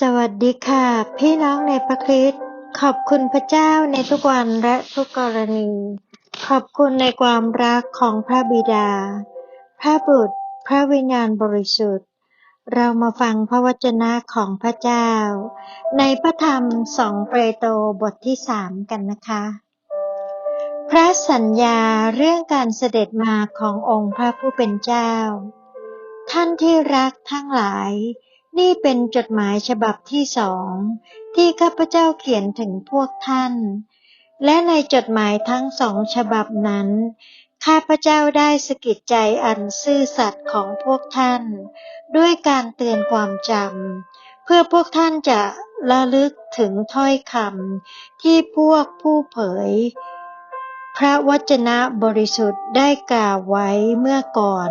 สวัสดีค่ะ พี่น้องในพระคริสต์ขอบคุณพระเจ้าในทุกวันและทุกกรณี ขอบคุณในความรักของพระบิดา พระบุตร พระวิญญาณบริสุทธิ์ เรามาฟังพระวจนะของพระเจ้า ในพระธรรมสองเปโตรบทที่สามกันนะคะ พระสัญญาเรื่องการเสด็จมาขององค์พระผู้เป็นเจ้า ท่านที่รักทั้งหลาย นี่เป็นจดหมายฉบับที่สองที่ข้าพเจ้าเขียนถึงพวกท่าน และในจดหมายทั้งสองฉบับนั้น ข้าพเจ้าได้สะกิดใจอันซื่อสัตย์ของพวกท่าน ด้วยการเตือนความจำเพื่อพวกท่านจะระลึกถึงถ้อยคำที่พวกผู้เผย พระวจนะบริสุทธิ์ได้กล่าวไว้เมื่อก่อน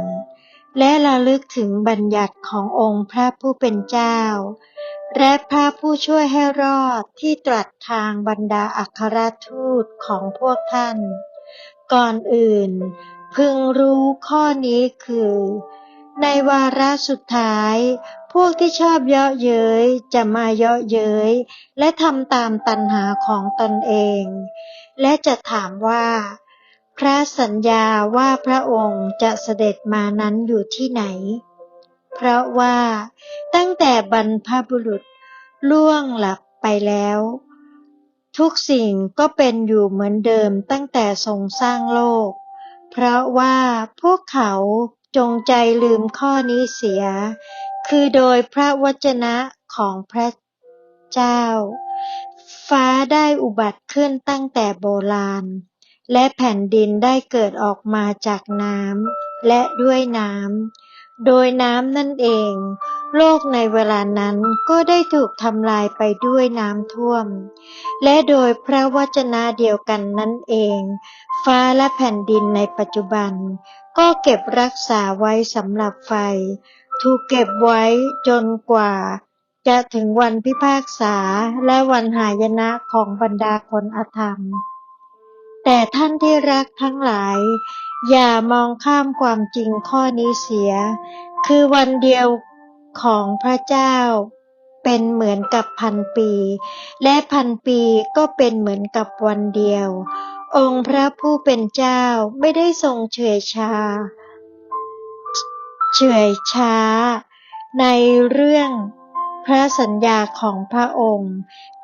และระลึกถึงบัญญัติขององค์พระผู้เป็นเจ้า และพระผู้ช่วยให้รอดที่ตรัสทางบรรดาอัครทูตของพวกท่าน ก่อนอื่น พึงรู้ข้อนี้คือ ในวาระสุดท้าย พวกที่ชอบเยาะเย้ยจะมาเยาะเย้ยและทำตามตัณหาของตนเอง และจะถามว่า พระสัญญาว่าพระองค์จะเสด็จมานั้นอยู่ที่ไหน เพราะว่าตั้งแต่บรรพบุรุษล่วงหลับไปแล้ว ทุกสิ่งก็เป็นอยู่เหมือนเดิมตั้งแต่ทรงสร้างโลก เพราะว่าพวกเขาจงใจลืมข้อนี้เสีย คือโดยพระวจนะของพระเจ้า ฟ้าได้อุบัติขึ้นตั้งแต่โบราณ และแผ่นดินได้เกิดออกมาจากน้ำและด้วยน้ำ โดยน้ำนั่นเอง โลกในเวลานั้นก็ได้ถูกทำลายไปด้วยน้ำท่วม และโดยพระวจนะเดียวกันนั่นเอง ฟ้าและแผ่นดินในปัจจุบัน ก็เก็บรักษาไว้สำหรับไฟ ถูกเก็บไว้จนกว่าจะถึงวันพิพากษาและวันหายนะของบรรดาคนอธรรม แต่ท่านที่รักทั้งหลาย อย่ามองข้ามความจริงข้อนี้เสีย คือวันเดียวของพระเจ้า เป็นเหมือนกับพันปี และพันปีก็เป็นเหมือนกับวันเดียว องค์พระผู้เป็นเจ้าไม่ได้ทรงเฉยชา เฉยช้า ในเรื่องพระสัญญาของพระองค์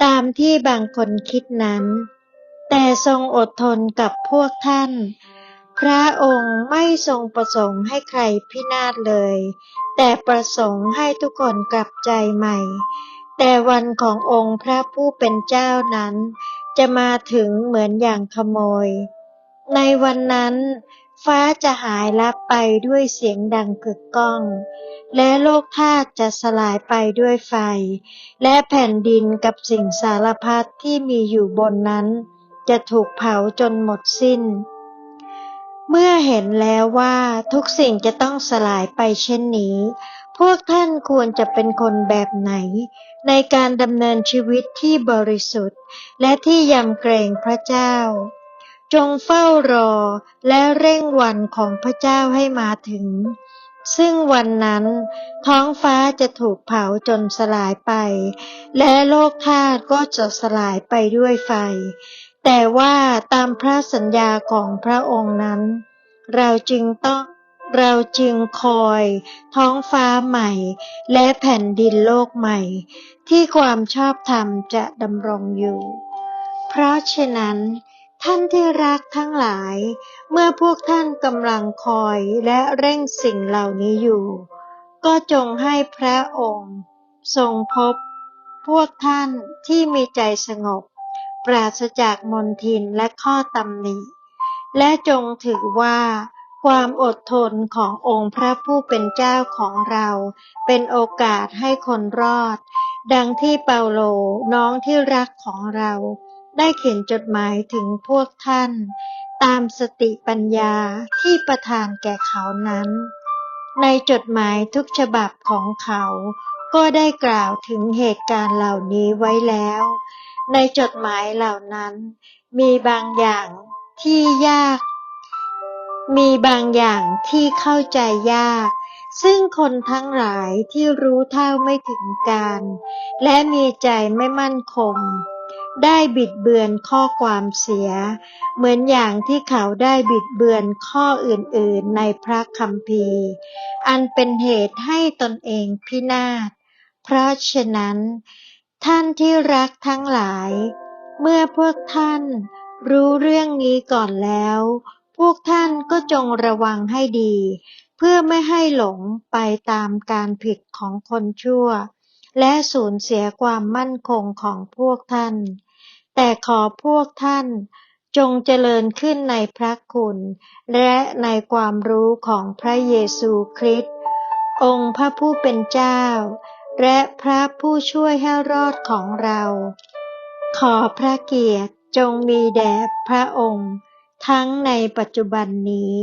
ตามที่บางคนคิดนั้น แต่ทรงอดทนกับพวกท่าน พระองค์ไม่ทรงประสงค์ให้ใครพินาศเลย แต่ประสงค์ให้ทุกคนกลับใจใหม่ แต่วันขององค์พระผู้เป็นเจ้านั้น จะมาถึงเหมือนอย่างขโมย ในวันนั้น ฟ้าจะหายลับไปด้วยเสียงดังกึกก้องและโลกธาตุจะสลายไปด้วยไฟ และแผ่นดินกับสิ่งสารพัดที่มีอยู่บนนั้น จะถูกเผาจนหมดสิ้น เมื่อเห็นแล้วว่าทุกสิ่งจะต้องสลายไปเช่นนี้ พวกท่านควรจะเป็นคนแบบไหน ในการดำเนินชีวิตที่บริสุทธิ์ และที่ยำเกรงพระเจ้า จงเฝ้ารอและเร่งวันของพระเจ้าให้มาถึงซึ่งวันนั้นท้องฟ้าจะถูกเผาจนสลายไป และโลกธาตุก็จะสลายไปด้วยไฟ แต่ว่าตามพระสัญญาของพระองค์นั้น เราจึงต้องเราจึงคอยท้องฟ้าใหม่ และแผ่นดินโลกใหม่ ที่ความชอบธรรมจะดำรงอยู่ เพราะฉะนั้น ท่านที่รักทั้งหลาย เมื่อพวกท่านกำลังคอยและเร่งสิ่งเหล่านี้อยู่ ก็จงให้พระองค์ ทรงพบ พวกท่านที่มีใจสงบ ปราศจากมนทินและข้อตำหนิ และจงถือว่า ความอดทนขององค์พระผู้เป็นเจ้าของเรา เป็นโอกาสให้คนรอด ดังที่เปาโลน้องที่รักของเรา ได้เขียนจดหมายถึงพวกท่าน ตามสติปัญญาที่ประทานแก่เขานั้น ในจดหมายทุกฉบับของเขา ก็ได้กล่าวถึงเหตุการณ์เหล่านี้ไว้แล้ว ในจดหมายเหล่านั้น มีบางอย่างที่ยาก มีบางอย่างที่เข้าใจยาก ซึ่งคนทั้งหลายที่รู้เท่าไม่ถึงการ และมีใจไม่มั่นคงได้บิดเบือนข้อความเสีย เหมือนอย่างที่เขาได้บิดเบือนข้ออื่นๆในพระคัมภีร์ อันเป็นเหตุให้ตนเองพินาศ เพราะฉะนั้น ท่านที่รักทั้งหลาย เมื่อพวกท่านรู้เรื่องนี้ก่อนแล้ว พวกท่านก็จงระวังให้ดี เพื่อไม่ให้หลงไปตามการผิดของคนชั่ว และสูญเสียความมั่นคงของพวกท่าน แต่ขอพวกท่านจงเจริญขึ้นในพระคุณ และในความรู้ของพระเยซูคริสต์องค์พระผู้เป็นเจ้า และพระผู้ช่วยให้รอดของเรา ขอพระเกียรติจงมีแด่พระองค์ ทั้งในปัจจุบันนี้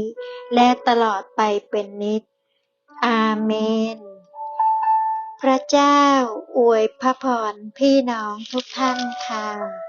และตลอดไปเป็นนิจ อาเมน พระเจ้าอวยพระพรพี่น้องทุกท่านค่ะ